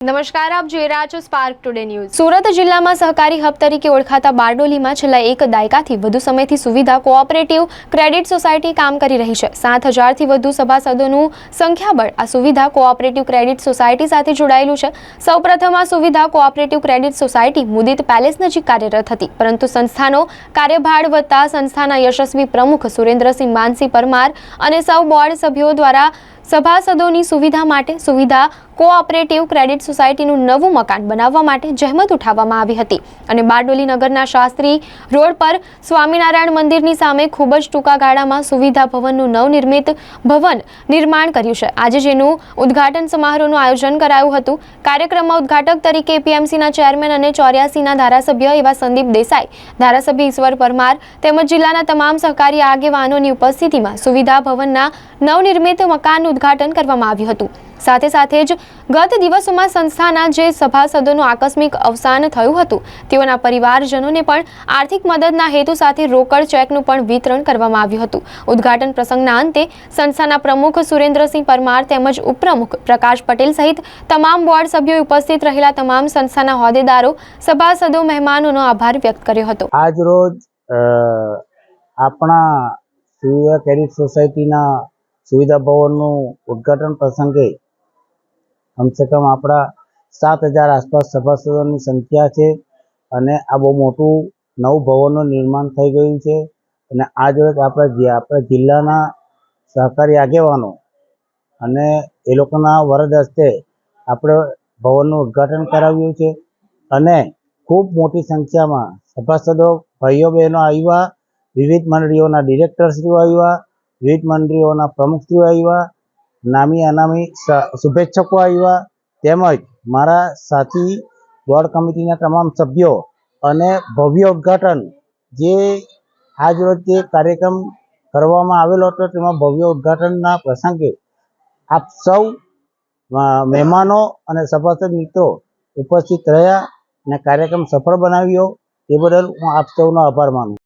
નમસ્કાર, આપ જોઈ રહ્યા છો સ્પાર્ક ટુડે ન્યૂઝ સુરત જિલ્લામાં સહકારી હબ તરીકે ઓળખાતા બારડોલીમાં છેલ્લા એક દાયકાથી વધુ સમયથી સુવિધા કોઓપરેટિવ ક્રેડિટ સોસાયટી કામ કરી રહી છે. સાત હજારથી વધુ સભાસદોનું સંખ્યાબળ આ સુવિધા કોઓપરેટિવ ક્રેડિટ સોસાયટી સાથે જોડાયેલું છે. સૌપ્રથમ આ સુવિધા cooperative credit society Mudit palace નજીક કાર્યરત હતી. પરંતુ સંસ્થાનો કાર્યભાર વધતા સંસ્થાના યશસ્વી પ્રમુખ સુરેન્દ્રસિંહ માનસી પરમાર અને સૌ બોર્ડ સભ્યો દ્વારા સભાસદોની સુવિધા માટે સુવિધા કોઓપરેટિવ ક્રેડિટ સોસાયટીનું નવું મકાન બનાવવા માટે જહેમત ઉઠાવવામાં આવી હતી. અને બારડોલી નગરના શાસ્ત્રી રોડ પર સ્વામિનારાયણ મંદિરની સામે ખૂબ જ ટૂંકા ગાળામાં સુવિધા ભવનનું નવનિર્મિત ભવન નિર્માણ કર્યું છે. આજે જેનું ઉદ્ઘાટન સમારોહનું આયોજન કરાયું હતું. કાર્યક્રમમાં ઉદ્ઘાટક તરીકે એપીએમસીના ચેરમેન અને ચોર્યાસીના ધારાસભ્ય એવા સંદીપ દેસાઈ, ધારાસભ્ય ઈશ્વર પરમાર તેમજ જિલ્લાના તમામ સહકારી આગેવાનોની ઉપસ્થિતિમાં સુવિધા ભવનના નવનિર્મિત મકાનનું ઉદ્ઘાટન કરવામાં આવ્યું હતું. સાથે સાથે જ ગત દિવસોમાં સંસ્થાના જે સભાસદોનું આકસ્મિક અવસાન થયું હતું, તેઓના પરિવારજનોને પણ આર્થિક મદદના હેતુ સાથે રોકડ ચેકનું પણ વિતરણ કરવામાં આવ્યું હતું. ઉદ્ઘાટન પ્રસંગના અંતે સંસ્થાના પ્રમુખ સુરેન્દ્રસિંહ પરમાર તેમજ ઉપપ્રમુખ પ્રકાશ પટેલ સહિત તમામ બોર્ડ સભ્યો ઉપસ્થિત રહેલા તમામ સંસ્થાના હોદ્દેદારો, સભાસદો, મહેમાનોનો આભાર વ્યક્ત કર્યો હતો. આજ રોજ આપણા સોસાયટીના સુવિધા ભવનનું ઉદ્ઘાટન પ્રસંગે કમસે કમ આપણા સાત હજાર આસપાસ સભાસદોની સંખ્યા છે અને આ બહુ મોટું નવું ભવનનું નિર્માણ થઈ ગયું છે. અને આજ રોજ આપણા આપણા જિલ્લાના સહકારી આગેવાનો અને એ લોકોના વરદ હસ્તે આપણે ભવનનું ઉદ્ઘાટન કરાવ્યું છે. અને ખૂબ મોટી સંખ્યામાં સભાસદો, ભાઈઓ બહેનો આવ્યા, વિવિધ મંડળીઓના ડિરેક્ટરશ્રીઓ આવ્યા વિવિધ મંડળીઓના પ્રમુખશ્રીઓ આવ્યા, નામી અનામી શુભેચ્છકો આવ્યા, તેમજ મારા સાથી બોર્ડ કમિટીના તમામ સભ્યો અને ભવ્ય ઉદ્ઘાટન જે આજ જે કાર્યક્રમ કરવામાં આવેલો હતો, તેમાં ભવ્ય ઉદ્ઘાટનના પ્રસંગે આપ સૌ મહેમાનો અને સભાસદ મિત્રો ઉપસ્થિત રહ્યા અને કાર્યક્રમ સફળ બનાવ્યો, તે બદલ હું આપ સૌનો આભાર માનું